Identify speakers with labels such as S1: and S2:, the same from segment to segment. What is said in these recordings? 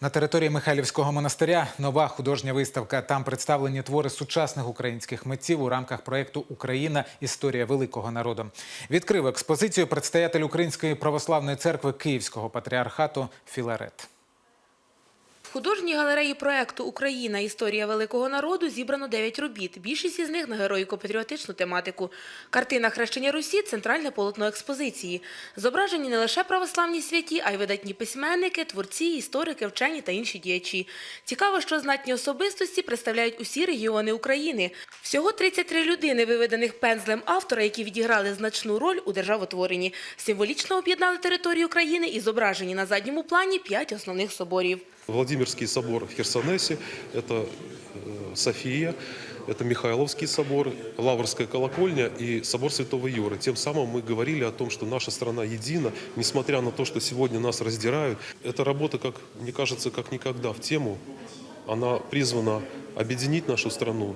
S1: На території Михайлівського монастиря нова художня виставка. Там представлені твори сучасних українських митців у рамках проєкту Україна Історія великого народу. Відкрив експозицію представитель Української православної церкви Київського патріархату Філарет.
S2: Художній галереї проекту Україна. Історія великого народу зібрано 9 робіт. Більшість із них на героїко-патріотичну тематику. Картина Хрещення Русі центральне полотно експозиції. Зображені не лише православні святі, а й видатні письменники, творці, історики, вчені та інші діячі. Цікаво, що знатні особистості представляють усі регіони України. Всього 33 людини, виведених пензлем автора, які відіграли значну роль у державотворенні. Символічно об'єднали територію країни і зображені на задньому плані п'ять основних соборів.
S3: Владимирский собор в Херсонесе, это э, София, это Михайловский собор, Лаврская колокольня и собор Святого Юры. Тем самым мы говорили о том, что наша страна едина, несмотря на то, что сегодня нас раздирают. Эта работа, как мне кажется, как никогда в тему. Она призвана объединить нашу страну,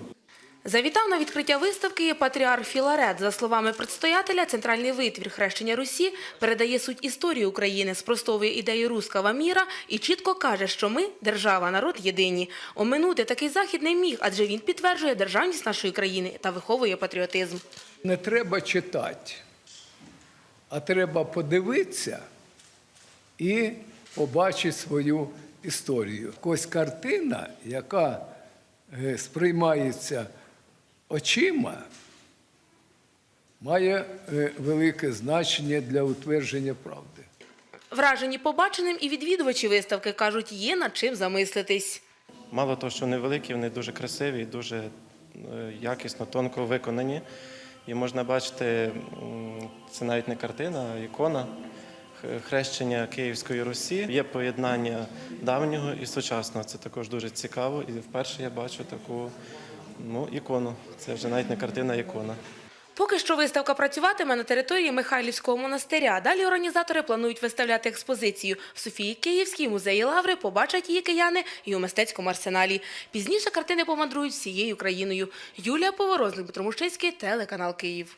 S2: Завітав на відкриття виставки патріарх Філарет. За словами предстоятеля, центральний витвір хрещення Русі передає суть історії України, спростовує ідеї рускава міра і чітко каже, що ми – держава, народ єдині. Оминути такий захід не міг, адже він підтверджує державність нашої країни та виховує патріотизм.
S4: Не треба читати, а треба подивитися і побачити свою історію. Ось картина, яка е, сприймається очима, має е, велике значення для утвердження правди.
S2: Вражені побаченим і відвідувачі виставки кажуть, є над чим замислитись.
S5: Мало того, що вони великі, вони дуже красиві, і дуже е, якісно, тонко виконані. І можна бачити, це навіть не картина, а ікона хрещення Київської Русі. Є поєднання давнього і сучасного. Це також дуже цікаво. І вперше я бачу таку ну, ікону. Це вже навіть не картина, а ікона.
S2: Поки що виставка працюватиме на території Михайлівського монастиря. Далі організатори планують виставляти експозицію в Софії Київській, музеї Лаври, побачать її кияни і у мистецькому арсеналі. Пізніше картини помандрують всією країною. Юлія Поворозник, Дмитро Мушицький, телеканал Київ.